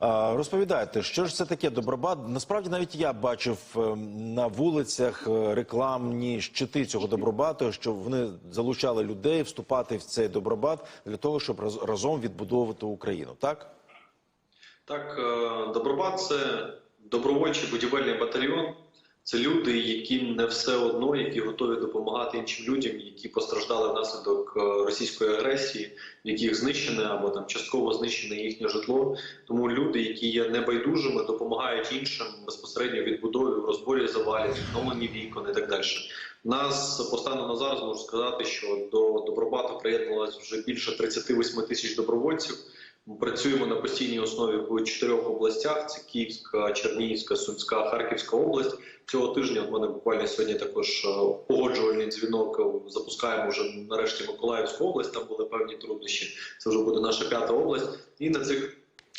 Розповідайте, що ж це таке добробат? Насправді навіть я бачив ем, на вулицях е, рекламні щити цього добробату, що вони залучали людей вступати в цей добробат для того, щоб разом відбудовувати Україну. Так Так, е, Добробат це добровольчий будівельний батальйон. Це люди, яким не все одно, які готові допомагати іншим людям, які постраждали внаслідок е, російської агресії, яких знищене або там частково знищене їхнє житло. Тому люди, які є небайдужими, допомагають іншим безпосередньо відбудові, розборі завалів, відновленні вікон і так далі. Нас по стану на зараз можу сказати, що до добробату приєдналось вже більше 38 тисяч добровольців. Працюємо на постійній основі в чотирьох областях: це Київська, Чернігівська, Сумська, Харківська область. Цього тижня в мене буквально сьогодні також е, погоджувальний дзвінок. е, Запускаємо вже нарешті Миколаївську область. Там були певні труднощі. Це вже буде наша п'ята область. І на цих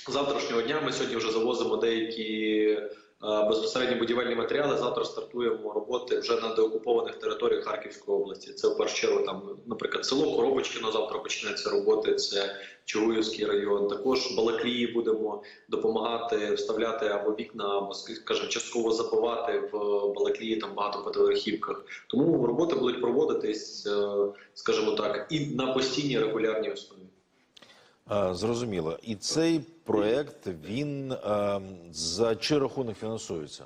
завтрашнього дня ми сьогодні вже завозимо деякі безпосередньо будівельні матеріали. Завтра стартуємо роботи вже на деокупованих територіях Харківської області. Це в першу чергу там, наприклад, село Коробочкино завтра почнеться роботи. Це Чугуївський район. Також Балаклії будемо допомагати вставляти або вікна, або скажімо, частково забивати в Балаклії там багатоповерхівках. Тому роботи будуть проводитись, е, скажімо так, і на постійній регулярній основі. Е, зрозуміло. І цей проект він ем, за чий рахунок фінансується?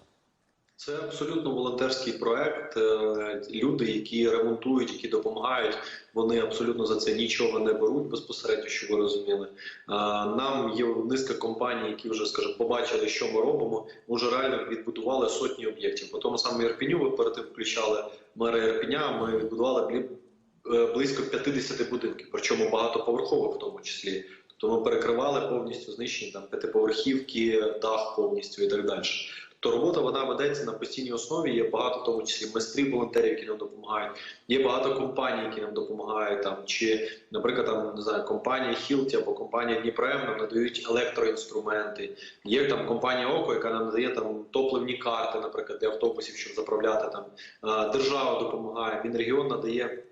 Це абсолютно волонтерський проект. Е, Люди, які ремонтують, які допомагають, вони абсолютно за це нічого не беруть безпосередньо, щоб ви розуміли. Е, Нам є низка компаній, які вже скажімо, побачили, що ми робимо. Ми вже реально відбудували сотні об'єктів. По тому самому Ірпіню ви перед тим включали мера Ірпеня. Ми відбудували е, близько 50 будинків, причому багатоповерхових в тому числі. Тобто ми перекривали повністю знищені там п'ятиповерхівки, дах повністю і так далі. Тобто робота вона ведеться на постійній основі. Є багато, в тому числі майстрів, волонтерів, які нам допомагають. Є багато компаній, які нам допомагають. Там чи, наприклад, там не знаю, компанія Хілті або компанія Дніпром нам надають електроінструменти. Є там компанія Око, яка нам надає там топливні карти, наприклад, для автобусів, щоб заправляти там. Держава допомагає. Мінрегіон надає.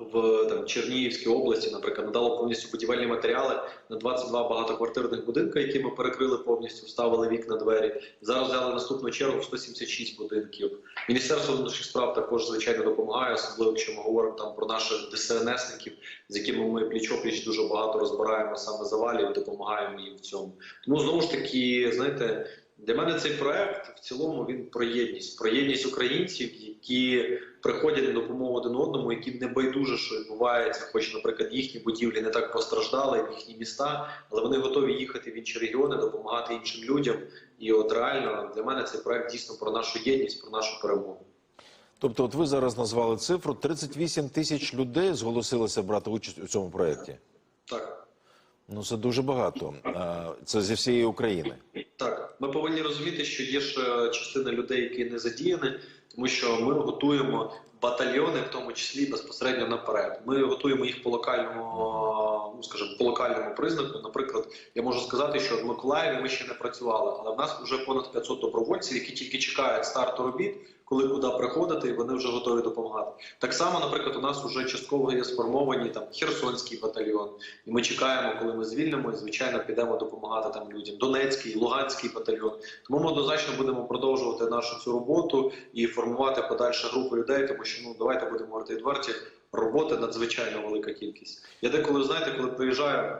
В там Чернігівській області, наприклад, надало повністю будівельні матеріали на 22 багатоквартирних будинка, які ми перекрили повністю, вставили вікна, двері. Зараз взяли наступну чергу в 176 будинків. Міністерство внутрішніх справ також звичайно допомагає, особливо якщо ми говоримо там про наших ДСНСників, з якими ми пліч-опліч дуже багато розбираємо саме завалів, допомагаємо їм в цьому. Тому знову ж таки, знаєте. Для мене цей проект в цілому він про єдність, про єдність українців, які приходять на допомогу один одному, які не байдуже, що відбувається, хоч, наприклад, їхні будівлі не так постраждали, їхні міста, але вони готові їхати в інші регіони, допомагати іншим людям. І от реально для мене цей проект дійсно про нашу єдність, про нашу перемогу. Тобто, от ви зараз назвали цифру 38 тисяч людей зголосилися брати участь у цьому проєкті. Так. Ну це дуже багато. Це зі всієї України. Так, ми повинні розуміти, що є ж е, частина людей, які не задіяні, тому що ми готуємо батальйони, в тому числі безпосередньо наперед. Ми готуємо їх по локальному, ну скажімо, по локальному признаку. Наприклад, я можу сказати, що в Миколаєві ми ще не працювали, але в нас вже понад 500 добровольців, які тільки чекають старту робіт, коли куди приходити, і вони вже готові допомагати. Так само, наприклад, у нас вже частково є сформовані там Херсонський батальйон, і ми чекаємо, коли ми звільнимо, і звичайно підемо допомагати там людям. Донецький, Луганський батальйон. Тому ми однозначно будемо продовжувати нашу цю роботу і формувати подальше групу людей, тому що ну давайте будемо говорити відверті. Роботи надзвичайно велика кількість. Я деколи знаєте, коли приїжджаю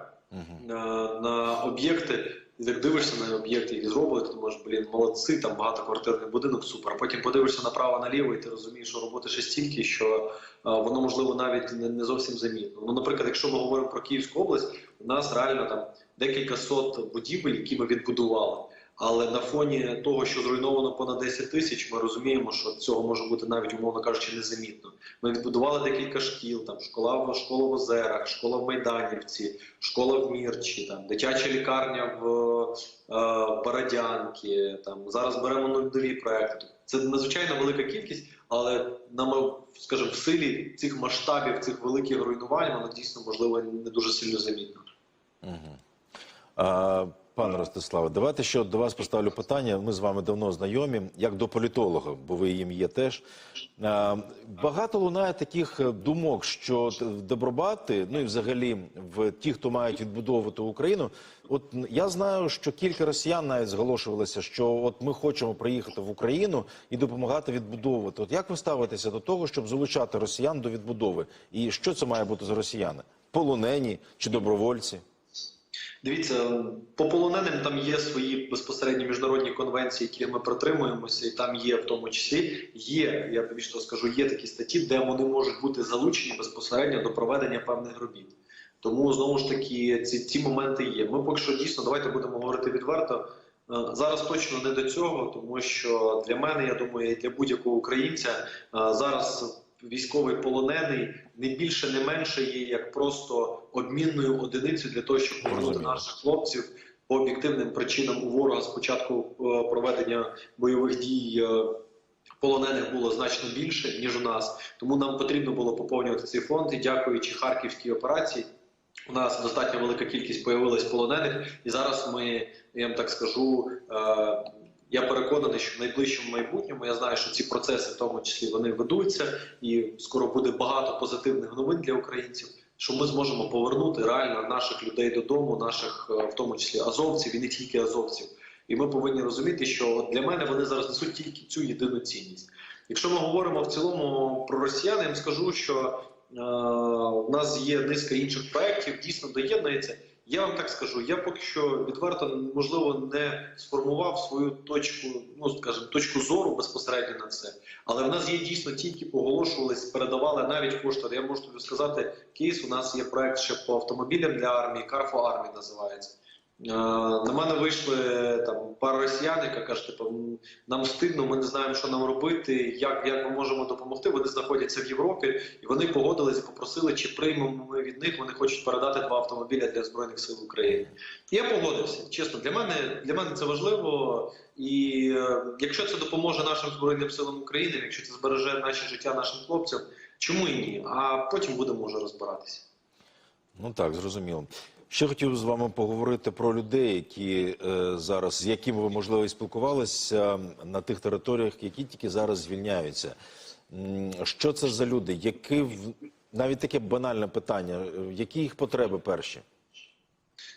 на, на об'єкти, так дивишся на об'єкти, які зробили, ти думаєш, блін, молодці, там багатоквартирний будинок, супер. Потім подивишся направо наліво, і ти розумієш, що роботи ще стільки, що а, воно можливо навіть не, не зовсім замітно. Ну, наприклад, якщо ми говоримо про Київську область, у нас реально там декілька сот будівель, які ми відбудували. Але на фоні того, що зруйновано понад 10 тисяч, ми розуміємо, що цього може бути навіть, умовно кажучи, незамітно. Ми відбудували декілька шкіл, там школа в школа в Озерах, школа в Майданівці, школа в Мірчі, там дитяча лікарня в е. Там зараз беремо нові проекти. Це надзвичайно велика кількість, але нам, скажімо, в силі цих масштабів, цих великих руйнувань, воно дійсно можливо не дуже сильно замітно. Угу. Пане Ростиславе, давайте ще до вас поставлю питання. Ми з вами давно знайомі, як до політолога, бо ви їм є теж. Е, Багато лунає таких е, думок, що Добробати, ну і взагалі в ті, хто мають відбудовувати Україну. От я знаю, що кілька росіян навіть зголошувалися, що от ми хочемо приїхати в Україну і допомагати відбудовувати. От як ви ставитеся до того, щоб залучати росіян до відбудови? І що це має бути за росіяни? Полонені чи добровольці? Дивіться, по полоненим там є свої безпосередні міжнародні конвенції, які ми притримуємося, і там є в тому числі є, я тобі що скажу, є такі статті, де вони можуть бути залучені безпосередньо до проведення певних робіт. Тому знову ж таки ці, ці моменти є. Ми поки що дійсно давайте будемо говорити відверто. Е, Зараз точно не до цього, тому що для мене, я думаю, і для будь-якого українця е, зараз військовий полонений не більше, не менше є як просто обмінною одиницею для того, щоб повернути наших хлопців по об'єктивним причинам у ворога спочатку е, проведення бойових дій. е, Полонених було значно більше ніж у нас, тому нам потрібно було поповнювати цей фонд. І дякуючи харківській операції, у нас достатньо велика кількість появилась полонених, і зараз ми, я вам так скажу, е, я переконаний, що в найближчому майбутньому я знаю, що ці процеси, в тому числі, вони ведуться, і скоро буде багато позитивних новин для українців. Що ми зможемо повернути реально наших людей додому, наших е, в тому числі азовців і не тільки азовців. І ми повинні розуміти, що для мене вони зараз несуть тільки цю єдину цінність. Якщо ми говоримо в цілому про росіян, я вам скажу, що е, у нас є низка інших проєктів, дійсно доєднується. Я вам так скажу, я поки що відверто можливо не сформував свою точку, ну скажімо, точку зору безпосередньо на це. Але в нас є дійсно ті, які поголошувались, передавали навіть кошти. Я можу тобі сказати, кейс. У нас є проект ще по автомобілям для армії, Карфо армії називається. На мене вийшли там пара росіян, яка каже, типу, нам стидно, ми не знаємо, що нам робити, як, як ми можемо допомогти. Вони знаходяться в Європі, і вони погодились і попросили, чи приймемо ми від них. Вони хочуть передати два автомобіля для збройних сил України. Я погодився. Чесно, для мене для мене це важливо. І е, якщо це допоможе нашим збройним силам України, якщо це збереже наше життя нашим хлопцям, чому і ні? А потім будемо вже розбиратися. Ну так, зрозуміло. Ще хотів з вами поговорити про людей, які е, зараз з якими ви можливо і спілкувалися на тих територіях, які тільки зараз звільняються. Що це за люди? Які навіть таке банальне питання, е, які їх потреби перші?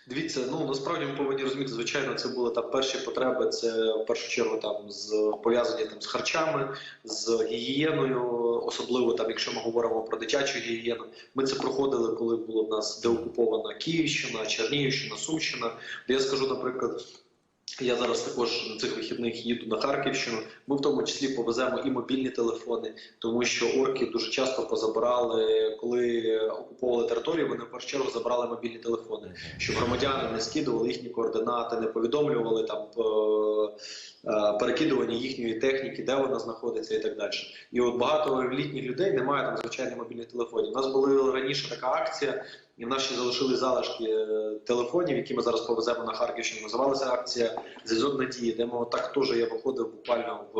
Дивіться, ну насправді ми повинні розуміти, звичайно, це були там перші потреби. Це в першу чергу там з пов'язані там з харчами, з гігієною, особливо там, якщо ми говоримо про дитячу гігієну. Ми це проходили, коли була в нас деокупована Київщина, Чернігівщина, Сумщина. Я скажу, наприклад. Я зараз також на цих вихідних їду на Харківщину. Ми в тому числі повеземо і мобільні телефони, тому що орки дуже часто позабирали, коли окуповували територію. Вони в першу чергу забрали мобільні телефони, щоб громадяни не скидували їхні координати, не повідомлювали там е, перекидування їхньої техніки, де вона знаходиться, і так далі. І от багато літніх людей немає там звичайних мобільних телефонів. У нас була раніше така акція. І в нас ще залишили залишки е, телефонів, які ми зараз повеземо на Харківщину. Називалася акція Зв'язок надії, де ми отак теж я виходив буквально в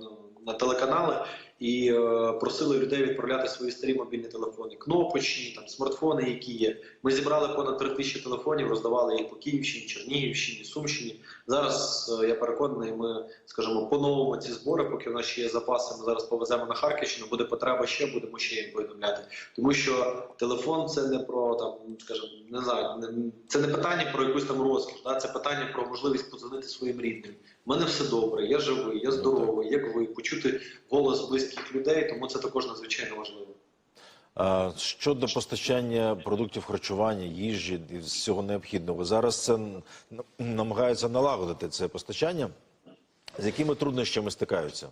ну, на телеканали і е, просили людей відправляти свої старі мобільні телефони, кнопочні, там смартфони, які є. Ми зібрали понад три тисячі телефонів, роздавали їх по Київщині, Чернігівщині, Сумщині. Зараз е, я переконаний, ми скажімо, поновимо ці збори, поки в нас ще є запаси. Ми зараз повеземо на Харківщину. Буде потреба ще, будемо ще їм повідомляти. Тому що телефон це не про там, скажімо, не знаю, не, це не питання про якусь там розкіш, да? це питання про можливість подзвонити своїм рідним. У мене все добре, я живий, я здоровий, як ви, почути голос близьких людей, тому це також надзвичайно важливо. Щодо постачання продуктів харчування, їжі і всього необхідного, зараз це намагаються налагодити це постачання. З якими труднощами стикаються?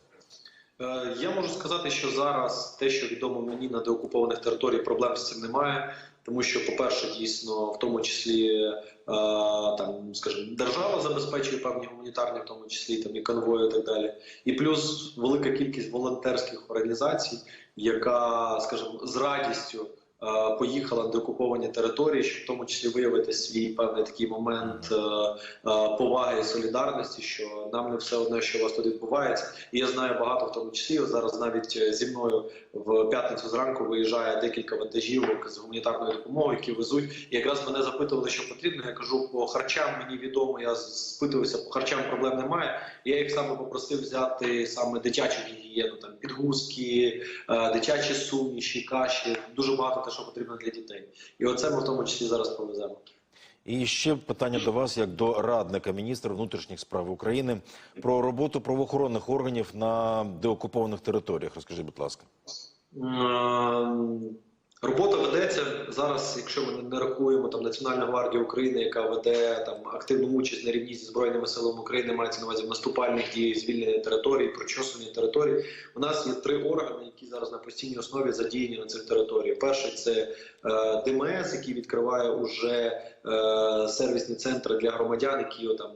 Е, Я можу сказати, що зараз те, що відомо мені на деокупованих територіях, проблем з цим немає. Тому що, по-перше, дійсно, в тому числі е, там, скажімо, держава забезпечує певні гуманітарні, в тому числі там і конвої, і так далі. І плюс велика кількість волонтерських організацій, яка, скажімо, з радістю поїхала на деокуповані території, щоб в тому числі виявити свій певний такий момент е, е, поваги і солідарності, що нам не все одне, що у вас тут відбувається. І я знаю багато в тому числі. Зараз навіть е, зі мною в п'ятницю зранку виїжджає декілька вантажівок з гуманітарною допомогою, які везуть. І якраз мене запитували, що потрібно. Я кажу, по харчам мені відомо. Я спитувався, по харчам проблем немає. Я їх саме попросив взяти саме дитячу гігієну, там підгузки, е, дитячі суміші, каші. Дуже багато те, що потрібно для дітей. І оце ми в тому числі зараз повеземо. І ще питання до вас, як до радника міністра внутрішніх справ України, про роботу правоохоронних органів на деокупованих територіях. Розкажіть, будь ласка. Робота ведеться зараз, якщо ми не рахуємо там Національну гвардію України, яка веде там активну участь на рівні зі збройними силами України, мається на увазі наступальних діях, звільнення територій, прочосування територій. У нас є три органи, які зараз на постійній основі задіяні на цих територіях. Перший це е, ДМС, який відкриває уже е, сервісні центри для громадян, які там.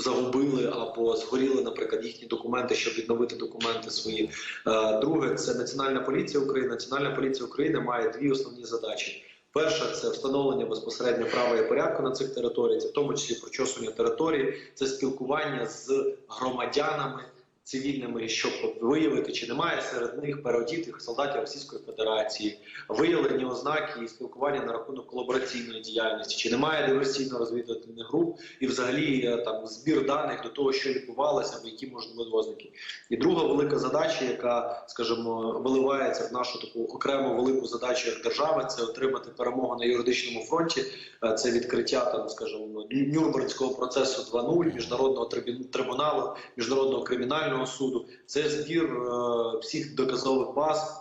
Загубили або згоріли, наприклад, їхні документи, щоб відновити документи свої. Е, Друге, це Національна поліція України. Національна поліція України має дві основні задачі. Перша це встановлення безпосередньо права і порядку на цих територіях, це в тому числі прочосування території, це спілкування з громадянами цивільними, щоб виявити, чи немає серед них переодітих солдатів Російської Федерації, виявлені ознаки і спілкування на рахунок колабораційної діяльності, чи немає диверсійно-розвідувальних груп, і взагалі е, там збір даних до того, що відбувалося, або які бути ознаки. І друга велика задача, яка, скажімо, виливається в нашу таку окрему велику задачу як держави, це отримати перемогу на юридичному фронті. Е, Це відкриття там, скажімо, Нюрнберзького процесу 2.0, міжнародного трибу- трибуналу, міжнародного кримінального суду. Це збір е, всіх доказових баз.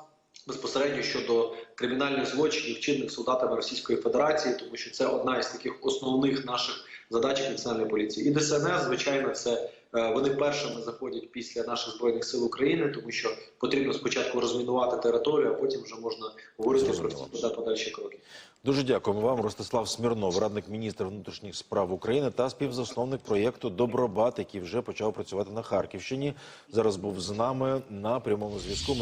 Безпосередньо щодо кримінальних злочинів, вчинених солдатами Російської Федерації, тому що це одна із таких основних наших задач національної поліції. І ДСНС, звичайно, це вони першими заходять після наших збройних сил України, тому що потрібно спочатку розмінувати територію, а потім вже можна говорити про ці подальші кроки. Дуже дякуємо вам, Ростислав Смірнов, радник міністра внутрішніх справ України та співзасновник проєкту Добробат, який вже почав працювати на Харківщині. Зараз був з нами на прямому зв'язку.